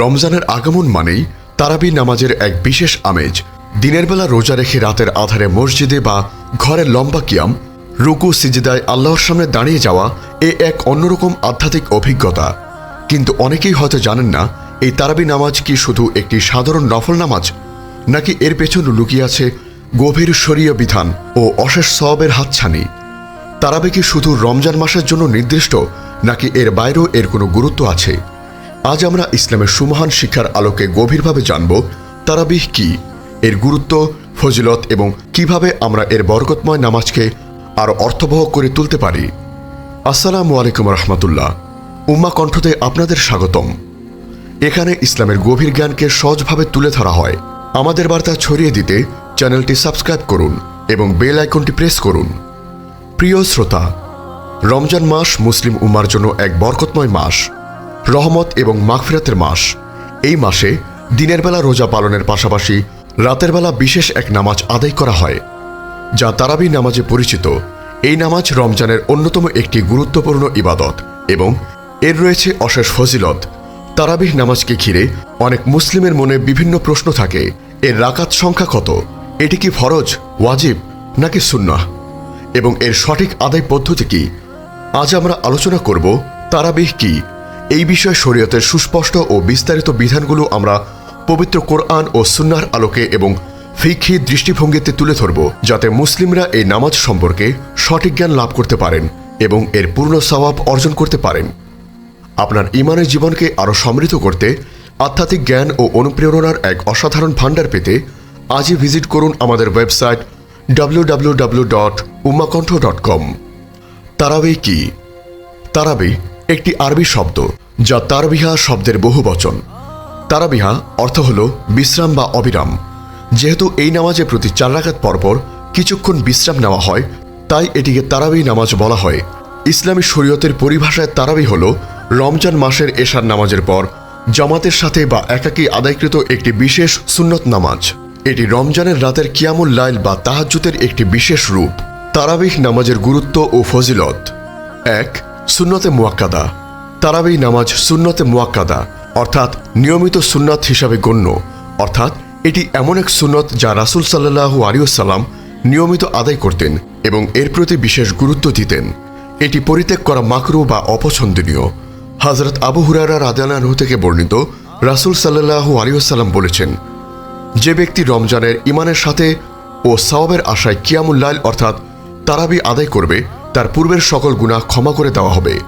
রমজানের আগমন মানেই তারাবি নামাজের এক বিশেষ আমেজ। দিনের বেলা রোজা রেখে রাতের আধারে মসজিদে বা ঘরে লম্বা কিয়াম, রুকু, সিজিদায় আল্লাহর সামনে দাঁড়িয়ে যাওয়া এ এক অন্যরকম আধ্যাত্মিক অভিজ্ঞতা। কিন্তু অনেকেই হয়তো জানেন না, এই তারাবি নামাজ কি শুধু একটি সাধারণ নফল নামাজ, নাকি এর পেছনে লুকিয়ে আছে গভীর শরীয় বিধান ও অশেষ সবের হাতছানি? তারাবি কি শুধু রমজান মাসের জন্য নির্দিষ্ট, নাকি এর বাইরেও এর কোনো গুরুত্ব আছে? আজ আমরা ইসলামের সুমহান শিক্ষার আলোকে গভীরভাবে জানব, তারাবিহ কি? এর গুরুত্ব, ফজিলত এবং কীভাবে আমরা এর বরকতময় নামাজকে আরও অর্থবহ করে তুলতে পারি। আসসালামু আলাইকুম রহমতুল্লাহ। উম্মা কণ্ঠতে আপনাদের স্বাগতম। এখানে ইসলামের গভীর জ্ঞানকে সহজভাবে তুলে ধরা হয়। আমাদের বার্তা ছড়িয়ে দিতে চ্যানেলটি সাবস্ক্রাইব করুন এবং বেল আইকনটি প্রেস করুন। প্রিয় শ্রোতা, রমজান মাস মুসলিম উম্মার জন্য এক বরকতময় মাস। রহমত এবং মাগফিরাতের মাস। এই মাসে দিনের বেলা রোজা পালনের পাশাপাশি রাতের বেলা বিশেষ এক নামাজ আদায় করা হয়, যা তারাবি নামাজে পরিচিত। এই নামাজ রমজানের অন্যতম একটি গুরুত্বপূর্ণ ইবাদত এবং এর রয়েছে অশেষ ফজিলত। তারাবিহ নামাজকে ঘিরে অনেক মুসলিমের মনে বিভিন্ন প্রশ্ন থাকে, এর রাকাত সংখ্যা কত? এটি কি ফরজ, ওয়াজিব, নাকি সুন্নাহ? এবং এর সঠিক আদায় পদ্ধতি কি? আজ আমরা আলোচনা করব তারাবিহ কি? এই বিষয়ে শরীয়তের সুস্পষ্ট ও বিস্তারিত বিধানগুলো আমরা পবিত্র কোরআন ও সুন্নার আলোকে এবং ফিক্ষি দৃষ্টিভঙ্গিতে তুলে ধরব, যাতে মুসলিমরা এই নামাজ সম্পর্কে সঠিক জ্ঞান লাভ করতে পারেন এবং এর পূর্ণ সওয়াব অর্জন করতে পারেন। আপনার ইমানের জীবনকে আরও সমৃদ্ধ করতে আধ্যাত্মিক জ্ঞান ও অনুপ্রেরণার এক অসাধারণ ভাণ্ডার পেতে আজই ভিজিট করুন আমাদের ওয়েবসাইট ডাব্লিউ ডাব্লিউ কি? তারাবি একটি আরবি শব্দ, যা তারবিহা শব্দের বহু বচন। তারাবিহা অর্থ হল বিশ্রাম বা অবিরাম। যেহেতু এই নামাজে প্রতি চার রাকাত পরপর কিছুক্ষণ বিশ্রাম নেওয়া হয়, তাই এটিকে তারাবি নামাজ বলা হয়। ইসলামী শরীয়তের পরিভাষায় তারাবি হল রমজান মাসের এশার নামাজের পর জামাতের সাথে বা একাকী আদায়কৃত একটি বিশেষ সুন্নত নামাজ। এটি রমজানের রাতের কিয়ামুল লাইল বা তাহাজ্জুতের একটি বিশেষ রূপ। তারাবিহ নামাজের গুরুত্ব ও ফজিলত। এক সুন্নতে মুয়াক্কাদা। তারাবি নামাজ সুন্নতে মুয়াক্কাদা, অর্থাৎ নিয়মিত সুন্নাত হিসাবে গণ্য। অর্থাৎ এটি এমন এক সুন্নত যা রাসুল সাল্লাহু আলিউসাল্লাম নিয়মিত আদায় করতেন এবং এর প্রতি বিশেষ গুরুত্ব দিতেন। এটি পরিত্যাগ করা মাকরু বা অপছন্দনীয়। হজরত আবু হুরারা রাজানাহু থেকে বর্ণিত রাসুল সাল্লাহু আলিউসাল্লাম বলেছেন, যে ব্যক্তি রমজানের ইমানের সাথে ও সাওয়াবের আশায় কিয়ামুল্লাইল অর্থাৎ তারাবি আদায় করবে তার পূর্বের সকল গুনাহ ক্ষমা করে দেওয়া হবে।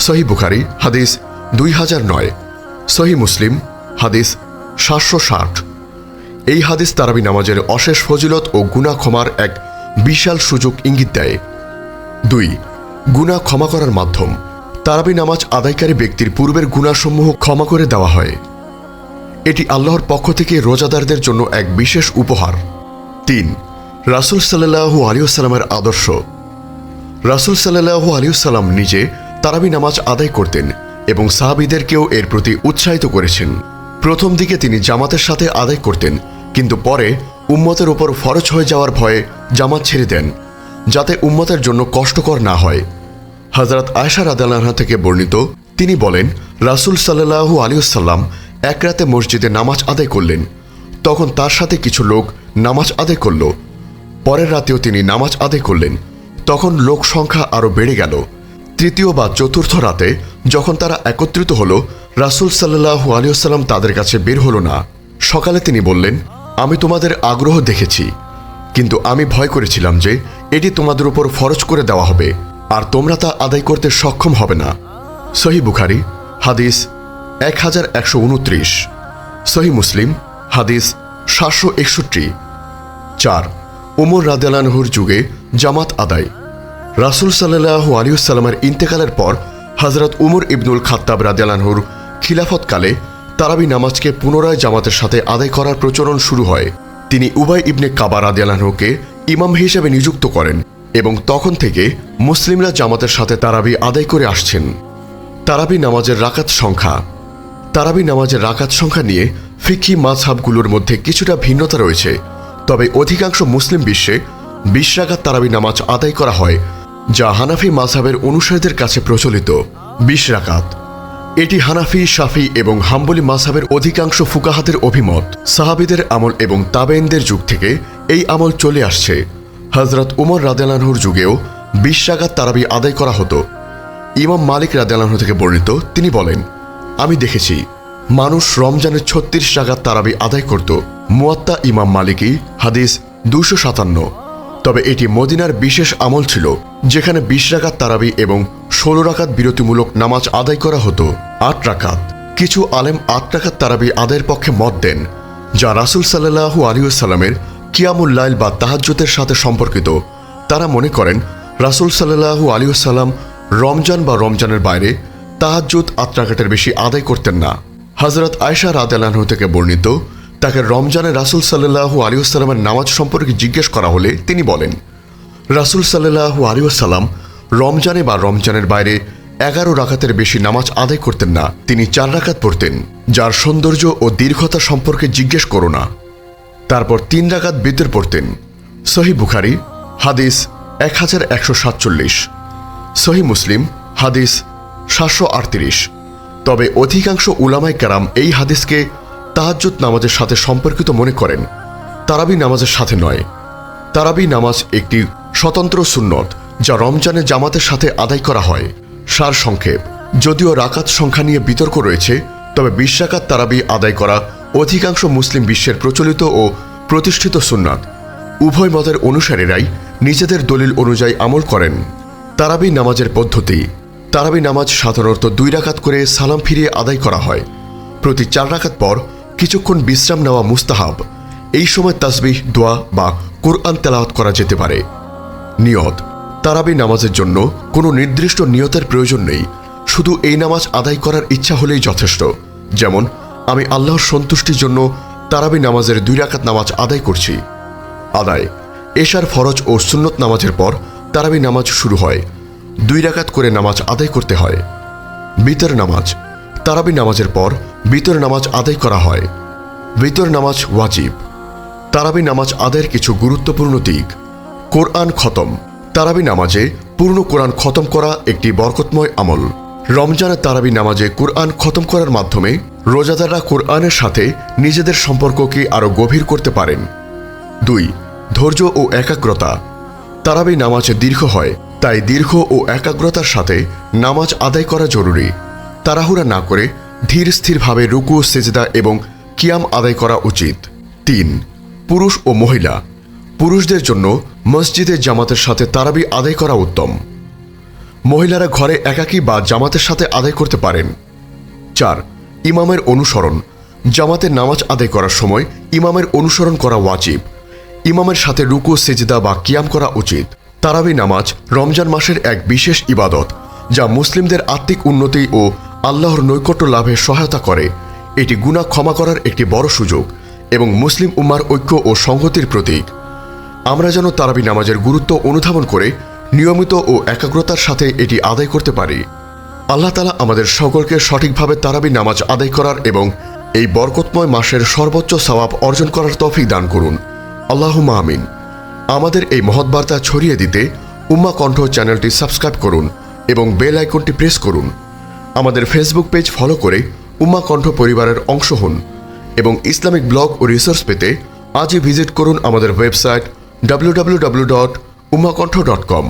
সহি বুখারি, হাদিস দুই হাজার নয়। সহি মুসলিম, হাদিস সাতশো ষাট। এই হাদিস তারাবি নামাজের অশেষ ফজিলত ও গুনাহ ক্ষমার এক বিশাল সুযোগ ইঙ্গিত দেয়। দুই, গুনাহ ক্ষমা করার মাধ্যম। তারাবি নামাজ আদায়কারী ব্যক্তির পূর্বের গুণাসমূহ ক্ষমা করে দেওয়া হয়। এটি আল্লাহর পক্ষ থেকে রোজাদারদের জন্য এক বিশেষ উপহার। তিন, রাসুল সাল্লাহু আলিউসাল্লামের আদর্শ। রাসুল সাল্লাহু আলিউসাল্লাম নিজে তারাবি নামাজ আদায় করতেন এবং সাহাবিদেরকেও এর প্রতি উৎসাহিত করেছেন। প্রথম দিকে তিনি জামাতের সাথে আদায় করতেন, কিন্তু পরে উম্মতের ওপর ফরজ হয়ে যাওয়ার ভয়ে জামাত ছেড়ে দেন, যাতে উম্মতের জন্য কষ্টকর না হয়। হজরত আয়সা রাদালাহা থেকে বর্ণিত, তিনি বলেন, রাসুল সাল্লাহু আলিউসাল্লাম এক রাতে মসজিদে নামাজ আদায় করলেন। তখন তার সাথে কিছু লোক নামাজ আদায় করল। পরের রাতেও তিনি নামাজ আদায় করলেন। তখন লোক সংখ্যা আরও বেড়ে গেল। তৃতীয় বা চতুর্থ রাতে যখন তারা একত্রিত হল, রাসুল সাল্লাহু আলিয়াল্লাম তাদের কাছে বের হলো না। সকালে তিনি বললেন, আমি তোমাদের আগ্রহ দেখেছি, কিন্তু আমি ভয় করেছিলাম যে এটি তোমাদের উপর ফরজ করে দেওয়া হবে, আর তোমরা তা আদায় করতে সক্ষম হবে না। সহি বুখারি, হাদিস এক হাজার একশো উনত্রিশ। সহি মুসলিম, হাদিস সাতশো একষট্টি। চার, উমর রাদিয়ালানহুর যুগে জামাত আদায়। রাসুল সাল্লাহ আলিউসাল্লামের ইন্তেকালের পর হজরত উমর ইবনুল খাত্তাব রাদিয়ালানহুর খিলাফতকালে তারাবি নামাজকে পুনরায় জামাতের সাথে আদায় করার প্রচলন শুরু হয়। তিনি উবাই ইবনে কাবা রাদিয়ালানহুকে ইমাম হিসেবে নিযুক্ত করেন এবং তখন থেকে মুসলিমরা জামাতের সাথে তারাবি আদায় করে আসছেন। তারাবি নামাজের রাকাত সংখ্যা। তারাবি নামাজের রাকাত সংখ্যা নিয়ে ফিকি মাঝহাবগুলোর মধ্যে কিছুটা ভিন্নতা রয়েছে, তবে অধিকাংশ মুসলিম বিশ্বে বিশ তারাবি নামাজ আদায় করা হয়, যা হানাফি মাঝহাবের অনুসারীদের কাছে প্রচলিত। বিশ রাকাত এটি হানাফি, শাফি এবং হাম্বলি মাসাবের অধিকাংশ ফুকাহাতের অভিমত। সাহাবিদের আমল এবং তাবেইনদের যুগ থেকে এই আমল চলে আসছে। হজরত উমর রাদেলানহুর যুগেও বিশ তারাবি আদায় করা হতো। ইমাম মালিক রাদেলানহু থেকে বর্ণিত, তিনি বলেন, আমি দেখেছি, মানুষ রমজানের ছত্রিশ রাকাত তারাবি আদায় করত। মুয়াত্তা ইমাম মালিকি, হাদিস দুশো সাতান্ন। তবে এটি মদিনার বিশেষ আমল ছিল, যেখানে বিশ রাকাত তারাবি এবং ষোলো রাকাত বিরতিমূলক নামাজ আদায় করা হতো। আট রাকাত। কিছু আলেম আট রাকাত তারাবি আদায়ের পক্ষে মত দেন, যা রাসুল সাল্লাহু আলিউসাল্লামের কিয়ামুল্লাইল বা তাহাজ্জতের সাথে সম্পর্কিত। তারা মনে করেন, রাসুল সাল্লাহু আলিউসাল্লাম রমজান বা রমজানের বাইরে তাহাজ্জুদ আট রাকাতের বেশি আদায় করতেন না। হজরত আয়সা রাদেলানহু থেকে বর্ণিত তাকে রমজানে রাসুল সাল্লাহু আলিউসাল্লামের নামাজ সম্পর্কে জিজ্ঞেস করা হলে তিনি বলেন, রাসুল সাল্লাহু আলিউসাল্লাম রমজানে বা রমজানের বাইরে এগারো রাকাতের বেশি নামাজ আদায় করতেন না। তিনি চার রাকাত পড়তেন, যার সৌন্দর্য ও দীর্ঘতা সম্পর্কে জিজ্ঞেস করো না। তারপর তিন রাকাত বিতর পড়তেন। সহি বুখারি, হাদিস এক হাজার একশো সাতচল্লিশ। সহি মুসলিম, হাদিস সাতশো আটত্রিশ। তবে অধিকাংশ উলামাই কারাম এই হাদিসকে তাহাজ্জুদ নামাজের সাথে সম্পর্কিত মনে করেন। তারাবি নামাজের সাথে নয়। তারাবি নামাজ একটি স্বতন্ত্র সুন্নত, যা রমজানে জামাতের সাথে আদায় করা হয়। সার সংক্ষেপ, যদিও রাকাত সংখ্যা নিয়ে বিতর্ক রয়েছে, তবে বিশ রাকাত তারাবি আদায় করা অধিকাংশ মুসলিম বিশ্বের প্রচলিত ও প্রতিষ্ঠিত সুন্নাত। উভয় মতের অনুসারীরাই নিজেদের দলিল অনুযায়ী আমল করেন। তারাবি নামাজের পদ্ধতি, তারাবি নামাজ সাধারণত দুই রাকাত করে সালাম ফিরিয়ে আদায় করা হয়। প্রতি চার রাকাত পর কিছুক্ষণ বিশ্রাম নেওয়া মুস্তাহাব। এই সময় তাসবিহ, দোয়া বা কোরআন তেলাওয়াত করা যেতে পারে। নিয়ত, তারাবি নামাজের জন্য কোনো নির্দিষ্ট নিয়তের প্রয়োজন নেই। শুধু এই নামাজ আদায় করার ইচ্ছা হলেই যথেষ্ট। যেমন, আমি আল্লাহর সন্তুষ্টির জন্য তারাবি নামাজের দুই রাকাত নামাজ আদায় করছি। আদায়, এশার ফরজ ও সুন্নত নামাজের পর তারাবি নামাজ শুরু হয়। দুই রাকাত করে নামাজ আদায় করতে হয়। বিতর নামাজ তারাবি নামাজের পর বিতর নামাজ আদায় করা হয়। বিতর নামাজ ওয়াজিব। তারাবি নামাজ আদায়ের কিছু গুরুত্বপূর্ণ দিক। কোরআন খতম। তারাবি নামাজে পূর্ণ কোরআন খতম করা একটি বরকতময় আমল। রমজানের তারাবি নামাজে কোরআন খতম করার মাধ্যমে রোজাদাররা কোরআনের সাথে নিজেদের সম্পর্ককে আরও গভীর করতে পারেন। দুই, ধৈর্য ও একাগ্রতা। তারাবি নামাজ দীর্ঘ হয়, তাই দীর্ঘ ও একাগ্রতার সাথে নামাজ আদায় করা জরুরি। তাড়াহুড়া না করে ধীর স্থিরভাবে রুকু, সেজদা এবং কিয়াম আদায় করা উচিত। তিন, পুরুষ ও মহিলা। পুরুষদের জন্য মসজিদের জামাতের সাথে তারাবি আদায় করা উত্তম। মহিলারা ঘরে একাকী বা জামাতের সাথে আদায় করতে পারেন। চার, ইমামের অনুসরণ। জামাতের নামাজ আদায় করার সময় ইমামের অনুসরণ করা ওয়াজিব। ইমামের সাথে রুকু, সেজদা বা কিয়াম করা উচিত। তারাবি নামাজ রমজান মাসের এক বিশেষ ইবাদত, যা মুসলিমদের আত্মিক উন্নতি ও আল্লাহর নৈকট্য লাভে সহায়তা করে। এটি গুণা ক্ষমা করার একটি বড় সুযোগ এবং মুসলিম উম্মার ঐক্য ও সংহতির প্রতীক। আমরা যেন তারাবি নামাজের গুরুত্ব অনুধাবন করে, নিয়মিত ও একাগ্রতার সাথে এটি আদায় করতে পারি। আল্লাহ তালা আমাদের সকলকে সঠিকভাবে তারাবি নামাজ আদায় করার এবং এই বরকতময় মাসের সর্বোচ্চ সওয়াব অর্জন করার তৌফিক দান করুন। আল্লাহ আমিন। আমাদের এই মহৎ বার্তা ছড়িয়ে দিতে উম্মা কণ্ঠ চ্যানেলটি সাবস্ক্রাইব করুন এবং বেল আইকনটি প্রেস করুন। আমাদের ফেসবুক পেজ ফলো করে উম্মা কণ্ঠ পরিবারের অংশ হন এবং ইসলামিক ব্লগ ও রিসোর্স পেতে আজই ভিজিট করুন আমাদের website W W W dot Umakantha dot com